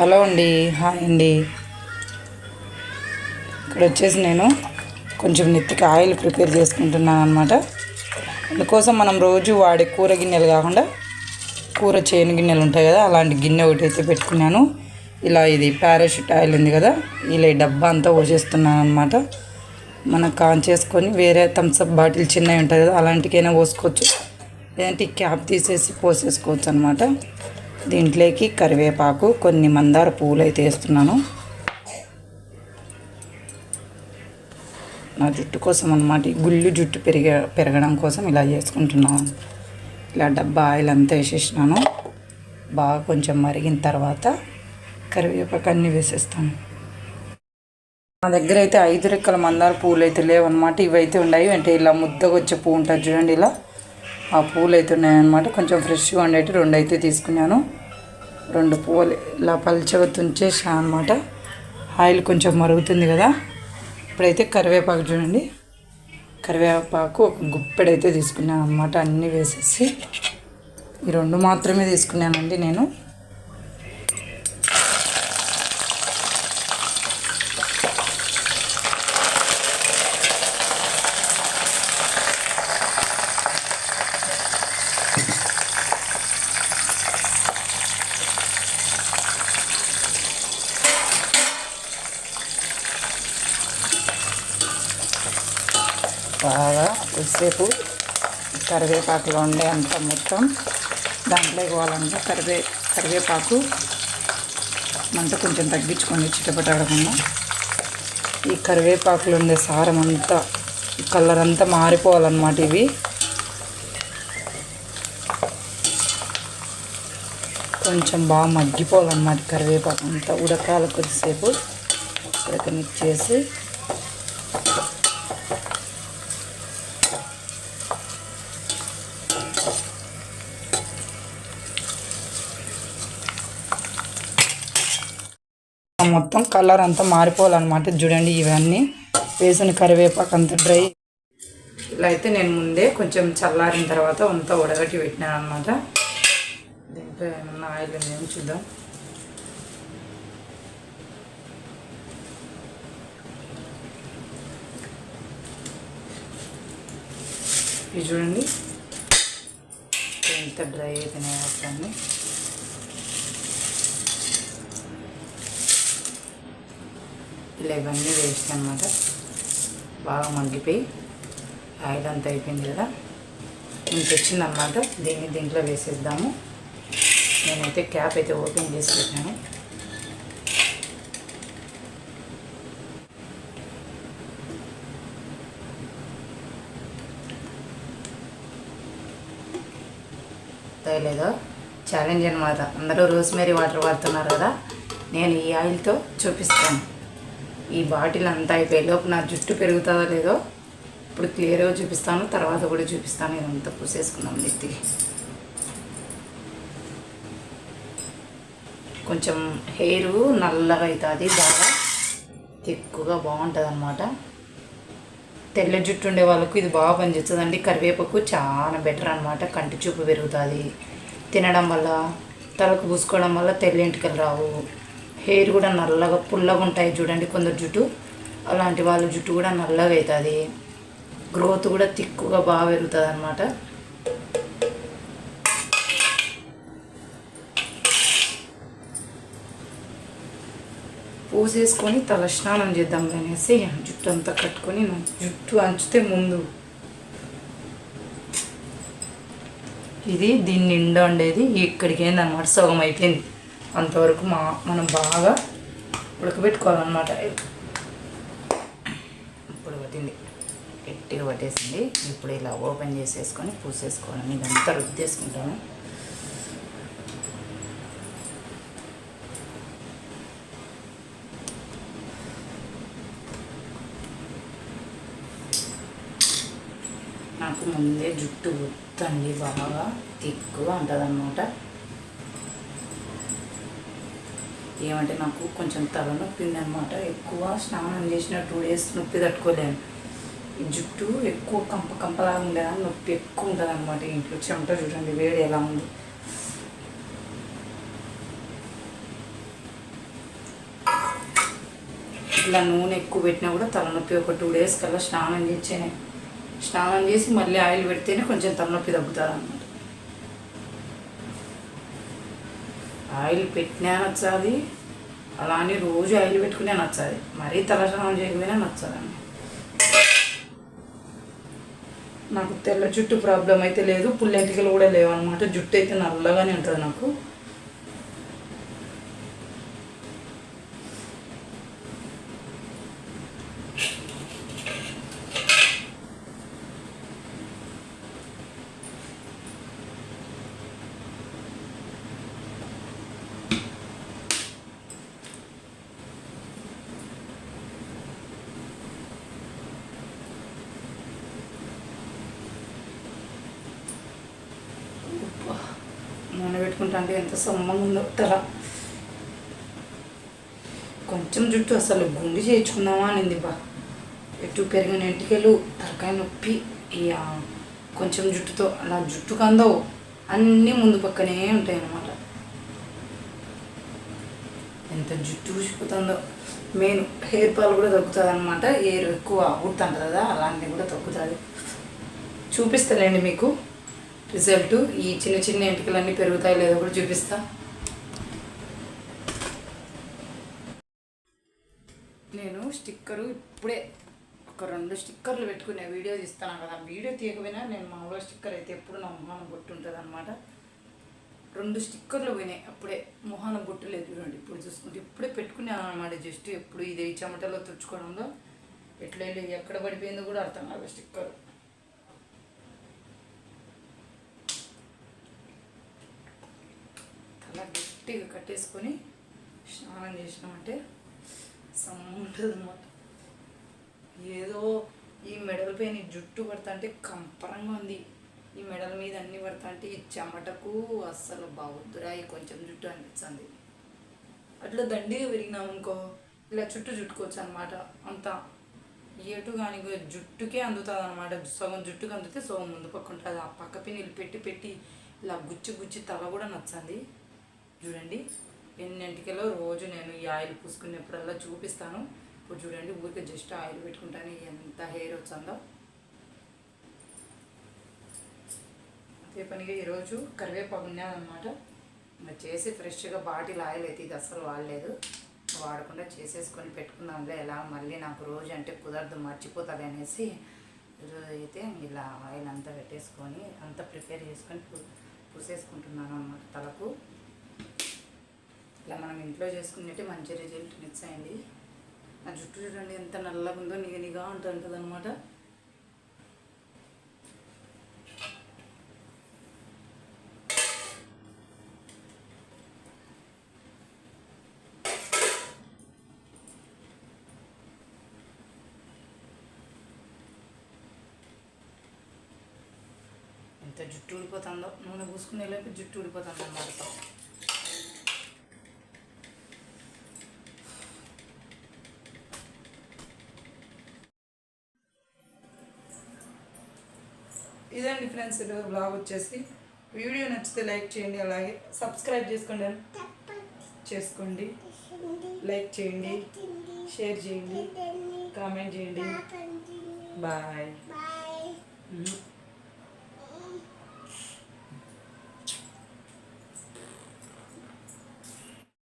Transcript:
Hello అండి hi అండి. ఇక్కడ వచ్చేసి నేను కొంచెం నెత్తికి ఆయిల్ ప్రిపేర్ చేసుకుంటున్నాను అనమాట అందుకోసం మనం రోజు వాడే కూర గిన్నెలు కాకుండా కూర చేను గిన్నెలు ఉంటాయి కదా అలాంటి గిన్నె ఒకటి అయితే పెట్టుకున్నాను. ఇలా ఇది పారాషూట్ ఆయిల్ ఉంది కదా ఇలా ఈ డబ్బా అంతా పోసేస్తున్నాను అనమాట మనకు కాన్ చేసుకొని వేరే థమ్స్అప్ బాటిల్ చిన్నవి ఉంటుంది కదా అలాంటికైనా పోసుకోవచ్చు. లేదంటే ఈ క్యాప్ తీసేసి పోసేసుకోవచ్చు అనమాట దీంట్లోకి కరివేపాకు కొన్ని మందార పువ్వులు అయితే వేస్తున్నాను. నా జుట్టు కోసం అనమాట గుళ్ళు జుట్టు పెరిగే పెరగడం కోసం ఇలా చేసుకుంటున్నాను. ఇలా డబ్బా ఆయిల్ అంతా వేసేసినాను. బాగా కొంచెం మరిగిన తర్వాత కరివేపాకు అన్నీ వేసేస్తాను. నా దగ్గర అయితే ఐదు రెక్కల మందార పువ్వులు అయితే లేవన్నమాట ఇవైతే ఉన్నాయి అంటే ఇలా ముద్దగా వచ్చే పువ్వు ఉంటుంది చూడండి ఇలా ఆ పూలు అయితే ఉన్నాయన్నమాట కొంచెం ఫ్రెష్గా ఉండేవి రెండు అయితే తీసుకున్నాను. రెండు పూలు ఇలా పల్చగా తుంచేసా అనమాట ఆయిల్ కొంచెం మరుగుతుంది కదా. ఇప్పుడైతే కరివేపాకు చూడండి. కరివేపాకు ఒక గుప్పెడైతే తీసుకున్నాను అనమాట అన్నీ వేసేసి ఈ రెండు మాత్రమే తీసుకున్నానండి నేను బాగా కొద్దిసేపు కరివేపాకులో ఉండే అంత మొత్తం దాంట్లో పోవాలంటే కరివే కరివేపాకు మంట కొంచెం తగ్గించుకోండి చిటపటాడకుండా ఈ కరివేపాకులో ఉండే సారం అంతా కలర్ అంతా మారిపోవాలన్నమాట ఇవి. కొంచెం బాగా మగ్గిపోవాలన్నమాట కరివేపాకు అంతా. ఉడకాల కొద్దిసేపు. ఉడకనిచ్చేసి మొత్తం కలర్ అంతా మారిపోవాలన్నమాట. చూడండి ఇవన్నీ. వేసిన కరివేపాకు అంతా డ్రై. ఇలా అయితే నేను ముందే కొంచెం చల్లారిన తర్వాత అంతా ఉడగట్టి పెట్టినాను అనమాట దీంట్లో ఏమన్నా ఆయిల్ ఉందేమో చూద్దాం. ఇది చూడండి. ఎంత డ్రై అయితేనే అట్లన్నీ. ఇలా ఇవన్నీ వేస్ట్ అనమాట బాగా మగ్గిపోయి ఆయిల్ అంతా అయిపోయింది కదా. ఇంత వచ్చిందనమాట దీన్ని దీంట్లో వేసేద్దాము. నేనైతే క్యాప్ అయితే ఓపెన్ చేసి పెట్టాను. లేదో ఛాలెంజ్ అనమాట అందరూ రోస్మేరీ వాటర్ వాడుతున్నారు కదా. నేను ఈ ఆయిల్తో చూపిస్తాను. ఈ బాటిల్ అంతా అయిపోయే లోపు నా జుట్టు పెరుగుతుందో లేదో ఇప్పుడు క్లియర్గా చూపిస్తాను తర్వాత కూడా చూపిస్తాను. ఇదంతా పూసేసుకున్నాం నెత్తి. కొంచెం హెయిర్ నల్లగా అవుతుంది బాగా ఎక్కువగా బాగుంటుంది అనమాట తెల్ల జుట్టు ఉండే వాళ్ళకు ఇది బాగా పనిచేస్తుందండి. కరివేపాకు చాలా బెటర్ అనమాట కంటి చూపు పెరుగుతుంది. తినడం వల్ల తలకు పూసుకోవడం వల్ల తెల్ల ఎంటికలు రావు. హెయిర్ కూడా నల్లగా పుల్లగా ఉంటాయి చూడండి కొందరు జుట్టు. అలాంటి వాళ్ళ జుట్టు కూడా నల్లగా అవుతుంది. గ్రోత్ కూడా తిక్కుగా బాగా పెరుగుతుంది అనమాట పూసేసుకొని తల స్నానం చేద్దాం అనేసి జుట్టు అంతా కట్టుకొని జుట్టు అంచితే ముందు. ఇది దీన్ని నిండా ఉండేది. ఇక్కడికి ఏందన్నమాట సగం అయిపోయింది. అంతవరకు మా మనం బాగా ఉడకబెట్టుకోవాలన్నమాట. ఇప్పుడు పట్టింది. గట్టిగా పట్టేసింది. ఇప్పుడు ఇలా ఓపెన్ చేసేసుకొని పూసేసుకోవడం. ఇదంతా రుద్దేసుకుంటాను. నాకు ముందే జుట్టు గుర్తండి బాగా తిక్కుగా ఉంటుంది అన్నమాట ఏమంటే నాకు కొంచెం తలనొప్పి అనమాట ఎక్కువ స్నానం చేసిన టూ డేస్ నొప్పి తట్టుకోలేను. ఈ జుట్టు ఎక్కువ కంప కంపలాగా ఉండేదాన్ని నొప్పి ఎక్కువ ఉంటుంది అనమాట ఇంట్లో. చెమట చూడండి వేడి ఎలా ఉంది. ఇట్లా నూనె ఎక్కువ పెట్టినా కూడా తలనొప్పి ఒక టూ డేస్ కల్లా స్నానం చేసే స్నానం చేసి మళ్ళీ ఆయిల్ పెడితేనే కొంచెం తలనొప్పి తగ్గుతుంది అన్నమాట ఆయిల్ పెట్టినా నచ్చాది. అలా అని రోజు ఆయిల్ పెట్టుకునే నచ్చాది. మరీ తలస్నానం చేయకపోయినా నచ్చదండి. నాకు తెల్ల జుట్టు ప్రాబ్లం అయితే లేదు. పుల్లెంటికలు కూడా లేవు అనమాట జుట్టు అయితే నల్లగానే ఉంటుంది నాకు. నూనె పెట్టుకుంటా అంటే ఎంత సొమ్మంగా ఉందో తల. కొంచెం జుట్టు అసలు గుండి చేయించుకుందామా అనింది బా. ఎటు పెరిగిన ఎంటికలు తలకాయ నొప్పి ఇక కొంచెం జుట్టుతో అలా జుట్టు కందవు అన్నీ ముందు పక్కనే ఉంటాయి అన్నమాట ఎంత జుట్టు ఊసిపోతుందో మెయిన్ హెయిర్ ఫాల్ కూడా తగ్గుతుంది అనమాట హెయిర్ ఎక్కువ ఊడుతుంటుంది కదా అలాంటివి కూడా తగ్గుతుంది చూపిస్తానండి మీకు. రిజల్ట్ ఈ చిన్న చిన్న ఎంటికలన్నీ పెరుగుతాయి లేదో కూడా చూపిస్తా. నేను స్టిక్కరు ఇప్పుడే ఒక రెండు స్టిక్కర్లు పెట్టుకునే వీడియో తీస్తాను కదా. వీడియో తీయకపోయినా నేను మామూలుగా స్టిక్కర్ అయితే ఎప్పుడు నా మొహానం బొట్టు ఉంటుంది అనమాట రెండు స్టిక్కర్లు పోయినాయి. అప్పుడే మొహానం బొట్టు లేదు చూడండి. ఇప్పుడు చూసుకుంటే ఇప్పుడే పెట్టుకున్నాను అనమాట జస్ట్ ఎప్పుడు ఇది చెమటలో తుడుచుకోవడంలో ఎట్లా ఎక్కడ పడిపోయిందో కూడా అర్థం కాదు స్టిక్కర్ తల గట్టిగా కట్టేసుకొని స్నానం చేసినామంటే సమ్ము ఉంటుంది అనమాట ఏదో ఈ మెడల పైన జుట్టు పడతా అంటే కంపరంగా ఉంది. ఈ మెడల మీద అన్ని పడతా అంటే ఈ చెమటకు అస్సలు బాగుద్దురా ఈ కొంచెం జుట్టు అనిపిస్తుంది. అట్లా దండిగా పెరిగినాం అనుకో ఇలా చుట్టూ చుట్టుకోవచ్చు అనమాట అంతా. ఎటు కానీ జుట్టుకే అందుతుంది అనమాట సగం జుట్టుకు అందితే సగం ముందు పక్క ఉంటుంది. ఆ పక్క పిన్నిలు పెట్టి పెట్టి ఇలా గుచ్చి గుచ్చి తల కూడా నచ్చింది. చూడండి ఎన్నింటికలో రోజు నేను ఈ ఆయిల్ పూసుకునేప్పుడల్లా చూపిస్తాను. ఇప్పుడు చూడండి ఊరికే జస్ట్ ఆయిల్ పెట్టుకుంటాను ఎంత హెయిర్ వచ్చిందో అదే పనిగా ఈరోజు కరివేపాకు ఉన్నదన్నమాట. ఇంకా చేసి ఫ్రెష్గా బాటిల్ ఆయిల్ అయితే ఇది అసలు వాడలేదు. వాడకుండా చేసేసుకొని పెట్టుకుందాంలే ఎలా మళ్ళీ నాకు రోజు అంటే కుదరదు మర్చిపోతుంది అనేసి ఈరోజు అయితే ఇలా ఆయిల్ అంతా పెట్టేసుకొని అంతా ప్రిపేర్ చేసుకొని పూసేసుకుంటున్నాను అన్నమాట తలకు. ఇలా మనం ఇంట్లో చేసుకున్నట్టే మంచి రిజల్ట్ ఇచ్చాయండి నా జుట్టు చూడండి ఎంత నల్లగా ఉందో నిగనిగా ఉంటుంది అనమాట ఎంత జుట్టు ఊడిపోతుందో నూనె పూసుకునే లేకపోతే జుట్టు ఊడిపోతుంది అన్నమాట ఇదండి ఫ్రెండ్స్ ఈరోజు బ్లాగ్ వచ్చేసి. వీడియో నచ్చితే లైక్ చేయండి అలాగే సబ్స్క్రైబ్ చేసుకోండి చేసుకోండి. లైక్ చేయండి షేర్ చేయండి కామెంట్ చేయండి. బాయ్.